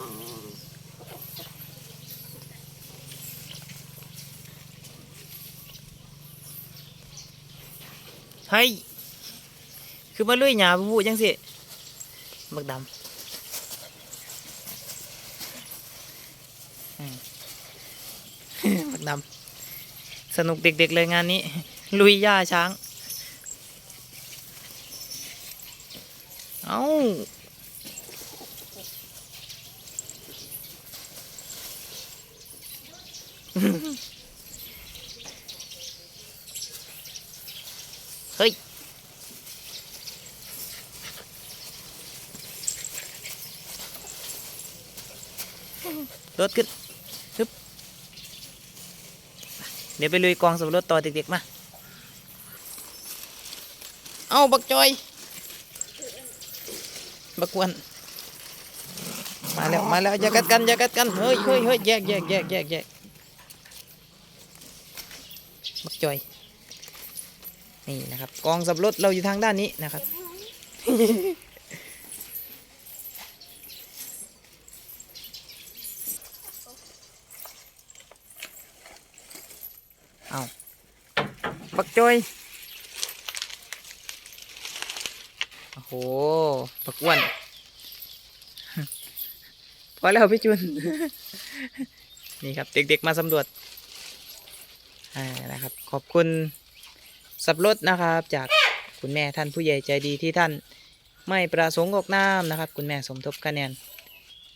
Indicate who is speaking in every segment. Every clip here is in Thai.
Speaker 1: เฮ้ยคือมาลุยหยาบูจังสิบักดำมบักดำสนุกเด็กๆเลยงานนี้ ลุยหญ้าช้าง เอา เฮ้ย รถขึ้นฮึบเดี๋ยวไปลุยกองสำรวจต่อเด็กๆมา เอาบักจอย บักวันมาแล้ว มาแล้วอย่ากัดกันอย่ากัดกัน เฮ้ยเฮ้ยเฮ้ยแยกแยกแยกแยกแยก บักจอย นี่นะครับ กองสับรถเราอยู่ทางด้านนี้นะครับ เอาบักจอย โอ้โหบักอ้วนพอแล้วพี่จุน นี่ครับ เด็กๆมาสำรวจ อ่านะครับ ขอบคุณสับรถนะครับ จากคุณแม่ท่านผู้ใหญ่ใจดีที่ท่านไม่ประสงค์ออกนามนะครับ คุณแม่สมทบคะแนน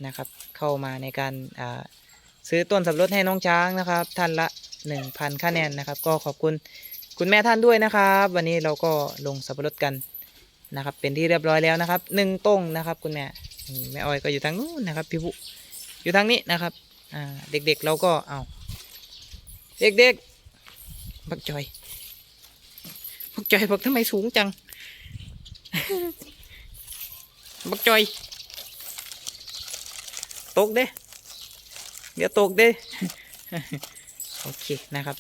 Speaker 1: นะครับ เข้ามาในการอ่าซื้อต้นสับรถให้น้องช้างนะครับ ท่านละ 1,000คะแนนนะครับ ก็ขอบคุณคุณแม่ท่านด้วยนะครับ วันนี้เราก็ลงสับปะรดกันนะครับ เป็นที่เรียบร้อยแล้วนะครับหนึ่งต้งนะครับ คุณแม่แม่อ้อยก็อยู่ทางนู้นนะครับพี่ผู้อยู่ทางนี้นะครับอ่าเด็กๆเราก็เอาเด็กๆ บักจอยบักจอยบอกทำไมสูงจัง บักจอย ตกเด้ เดี๋ยวตกเด้ โอเคนะครับ